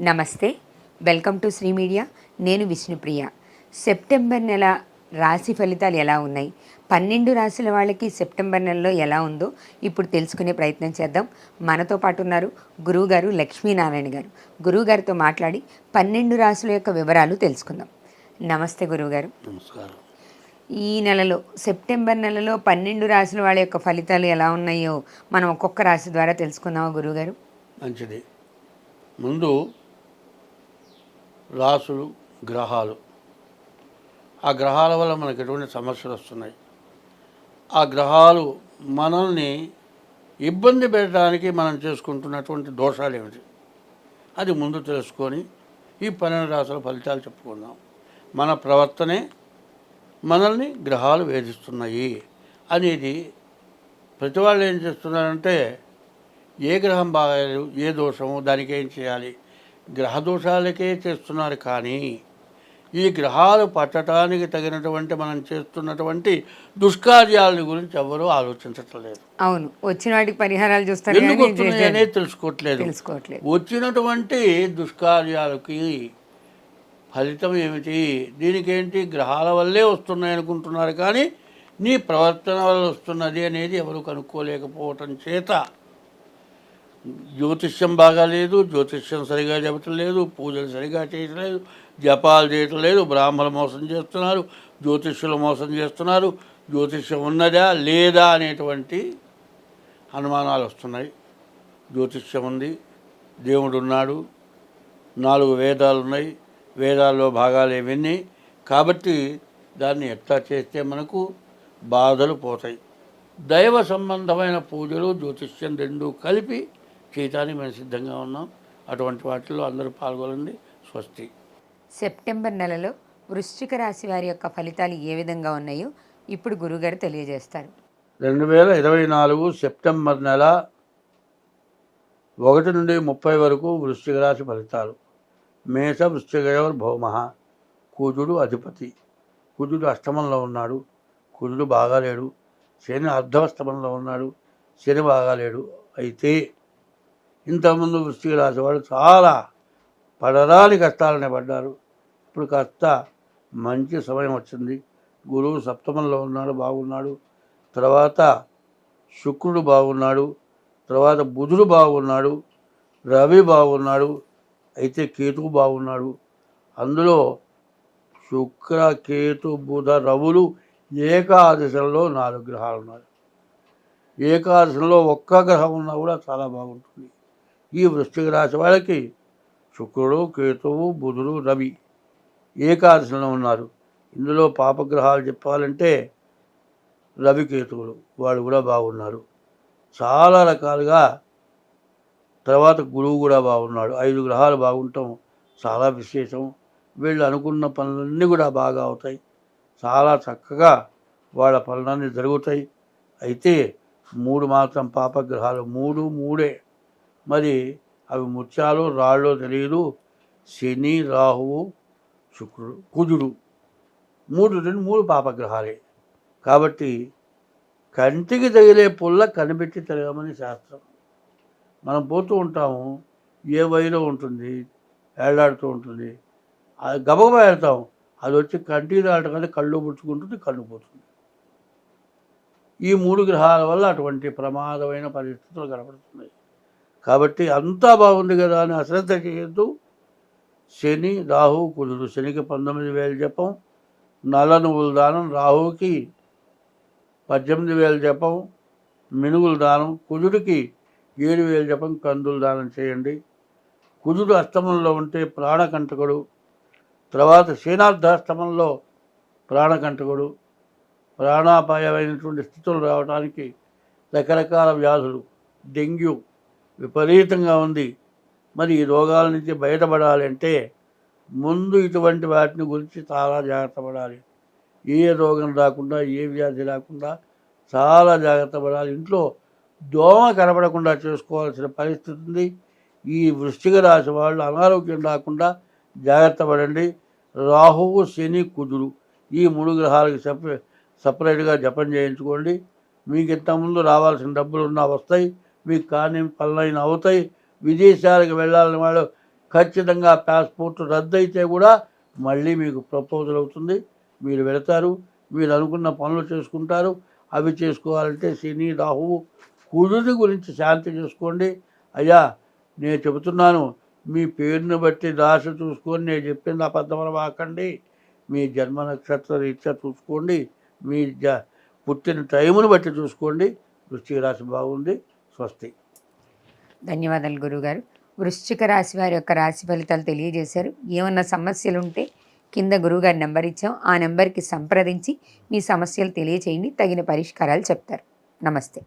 నమస్తే welcome to Shri media. నేను Vishnupriya. September నెల రాశి ఫలితాలు ఎలా ఉన్నాయి? పన్నెండు రాశుల వాళ్ళకి సెప్టెంబర్ నెలలో ఎలా ఉందో ఇప్పుడు తెలుసుకునే ప్రయత్నం చేద్దాం. మనతో పాటు ఉన్నారు గురువుగారు లక్ష్మీనారాయణ గారు. గురువుగారితో మాట్లాడి పన్నెండు రాశుల యొక్క వివరాలు తెలుసుకుందాం. నమస్తే గురువుగారు. నమస్కారం. ఈ నెలలో సెప్టెంబర్ నెలలో పన్నెండు రాశుల వాళ్ళ యొక్క ఫలితాలు ఎలా ఉన్నాయో మనం ఒక్కొక్క రాశి ద్వారా తెలుసుకుందామా గురువుగారు? మంచిది. ముందు రాసులు గ్రహాలు. ఆ గ్రహాల వల్ల మనకు ఎటువంటి సమస్యలు వస్తున్నాయి? ఆ గ్రహాలు మనల్ని ఇబ్బంది పెట్టడానికి మనం చేసుకుంటున్నటువంటి దోషాలు ఏమిటి? అది ముందు తెలుసుకొని ఈ పన్నెండు రాసుల ఫలితాలు చెప్పుకుందాం. మన ప్రవర్తనే మనల్ని గ్రహాలు వేధిస్తున్నాయి అనేది ప్రతి వాళ్ళు ఏం చేస్తున్నారంటే ఏ గ్రహం బాగాలేదు ఏ దోషము దానికి ఏం చేయాలి? గ్రహ దోషాలకే చేస్తున్నారు కానీ ఈ గ్రహాలు పట్టడానికి తగినటువంటి మనం చేస్తున్నటువంటి దుష్కార్యాల గురించి ఎవరూ ఆలోచించటం లేదు అవును. వచ్చిన వాటికి పరిహారాలు చూస్తారు ఎందుకు కానీ వస్తున్నాయి చేసే- అనేది తెలుసుకోవట్లేదు. తెలుసుకోవట్లేదు. వచ్చినటువంటి దుష్కార్యాలకి ఫలితం ఏమిటి? దీనికేంటి? గ్రహాల వల్లే వస్తున్నాయి అనుకుంటున్నారు కానీ నీ ప్రవర్తన వల్ల వస్తున్నది అనేది ఎవరు కనుక్కోలేకపోవటం చేత జ్యోతిష్యం బాగాలేదు జ్యోతిష్యం సరిగా చెప్పటం లేదు పూజలు సరిగా చేయటం లేదు జపాలు చేయటం లేదు బ్రాహ్మణులు మోసం చేస్తున్నారు జ్యోతిష్యులు మోసం చేస్తున్నారు జ్యోతిష్యం ఉన్నదా లేదా అనేటువంటి అనుమానాలు వస్తున్నాయి. జ్యోతిష్యం ఉంది దేవుడు ఉన్నాడు నాలుగు వేదాలు ఉన్నాయి వేదాల్లో భాగాలు ఇవన్నీ కాబట్టి దాన్ని ఎట్లా చేస్తే మనకు బాధలు పోతాయి. దైవ సంబంధమైన పూజలు జ్యోతిష్యం రెండు కలిపి చేయటానికి మేము సిద్ధంగా ఉన్నాం. అటువంటి వాటిల్లో అందరూ పాల్గొనండి. స్వస్తి. సెప్టెంబర్ నెలలో వృశ్చిక రాశి వారి యొక్క ఫలితాలు ఏ విధంగా ఉన్నాయో ఇప్పుడు గురుగారు తెలియజేస్తారు. రెండు వేల ఇరవై నాలుగు సెప్టెంబర్ నెల ఒకటి నుండి ముప్పై వరకు వృశ్చిక రాశి ఫలితాలు. మేష వృశ్చికయోర్ భౌమ కుజుడు అధిపతి. కుజుడు అష్టమంలో ఉన్నాడు. కుజుడు బాగాలేడు శని అర్ధవస్తమంలో ఉన్నాడు. శని బాగాలేడు అయితే ఇంతకుముందు వృష్టి రాశి వాళ్ళు చాలా పడరాని కష్టాలనే పడ్డారు. ఇప్పుడు కాస్త మంచి సమయం వచ్చింది. గురువు సప్తమంలో ఉన్నాడు బాగున్నాడు. తర్వాత శుక్రుడు బాగున్నాడు. తర్వాత బుధుడు బాగున్నాడు. రవి బాగున్నాడు. అయితే కేతువు బాగున్నాడు. అందులో శుక్ర కేతు బుధ రవులు ఏకాదశంలో నాలుగు గ్రహాలు ఉన్నారు. ఏకాదశంలో ఒక్క గ్రహం ఉన్నా కూడా చాలా బాగుంటుంది. ఈ వృశ్చిక రాశి వాళ్ళకి శుక్రుడు కేతువు బుధుడు రవి ఏకాదశిలో ఉన్నారు. ఇందులో పాపగ్రహాలు చెప్పాలంటే రవికేతువులు వాళ్ళు కూడా బాగున్నారు. చాలా రకాలుగా తర్వాత గురువు కూడా బాగున్నాడు. ఐదు గ్రహాలు బాగుంటాం చాలా విశేషం. వీళ్ళు అనుకున్న పనులన్నీ కూడా బాగా అవుతాయి. చాలా చక్కగా వాళ్ళ పనులన్నీ జరుగుతాయి. అయితే మూడు మాత్రం పాపగ్రహాలు మూడు మూడే. మరి అవి ముత్యాలు రాళ్ళు తెలియదు. శని రాహువు శుక్రుడు కుజుడు. మూడు రెండు మూడు పాపగ్రహాలే. కాబట్టి కంటికి తగిలే పుల్ల కనిపెట్టి తిరగమని శాస్త్రం. మనం పోతూ ఉంటాము ఏ వయలో ఉంటుంది ఏడాడుతూ ఉంటుంది అది గబగబా వెళ్తాం అది వచ్చి కంటికి దాటగానే కళ్ళు పుచ్చుకుంటుంది కళ్ళు పోతుంది. ఈ మూడు గ్రహాల వల్ల అటువంటి ప్రమాదమైన పరిస్థితులు కనపడుతున్నాయి. కాబట్టి అంతా బాగుంది కదా అని అశ్రద్ధ చేయొద్దు శని రాహు కుజుడు. శనికి పంతొమ్మిది వేలు జపం. నల్ల నువ్వుల దానం రాహుకి పద్దెనిమిది వేలు జపం. మినుగుల దానం. కుజుడికి ఏడు వేలు జపం. కందుల దానం చేయండి. కుజుడు అష్టమంలో ఉంటే ప్రాణకంటకుడు. తర్వాత సేనార్థాష్టమంలో ప్రాణకంటకుడు. ప్రాణాపాయమైనటువంటి స్థితులు రావడానికి రకరకాల వ్యాధులు. డెంగ్యూ. విపరీతంగా ఉంది. మరి ఈ రోగాల నుంచి బయటపడాలంటే ముందు ఇటువంటి వాటిని గురించి చాలా జాగ్రత్త పడాలి. ఏ రోగం రాకుండా ఏ వ్యాధి రాకుండా చాలా జాగ్రత్త పడాలి. ఇంట్లో దోమ కనపడకుండా చేసుకోవాల్సిన పరిస్థితి ఉంది. ఈ వృష్టిక రాశి వాళ్ళు అనారోగ్యం రాకుండా జాగ్రత్త పడండి. రాహువు శని కుజుడు ఈ మూడు గ్రహాలకు సపరే సపరేట్గా జపం చేయించుకోండి. మీకు ఇంతకుముందు రావాల్సిన డబ్బులు ఉన్నా వస్తాయి. మీకు కానీ పనులైన అవుతాయి. విదేశాలకు వెళ్ళాలని వాళ్ళు ఖచ్చితంగా పాస్పోర్ట్ రద్దు అయితే కూడా మళ్ళీ మీకు ప్రపోజల్ అవుతుంది. మీరు వెళతారు మీరు అనుకున్న పనులు చేసుకుంటారు. అవి చేసుకోవాలంటే శని రాహువు కుజుడి గురించి శాంతి చేసుకోండి. అయ్యా నేను చెబుతున్నాను మీ పేరుని బట్టి రాశ చూసుకొని నేను చెప్పింది అబద్ధమని వాకండి. మీ జన్మ నక్షత్ర రీత్యా చూసుకోండి. మీ జ పుట్టిన టైమును బట్టి చూసుకోండి. వృశ్చిక రాశి బాగుంది. స్వస్తి. ధన్యవాదాలు గురుగారు వృశ్చిక రాశి వారి యొక్క రాశి ఫలితాలు తెలియజేశారు. ఏమన్నా సమస్యలు ఉంటే కింద గురువుగారి నెంబర్ ఇచ్చాం. ఆ నెంబర్కి సంప్రదించి మీ సమస్యలు తెలియచేయండి. తగిన పరిష్కారాలు చెప్తారు. నమస్తే.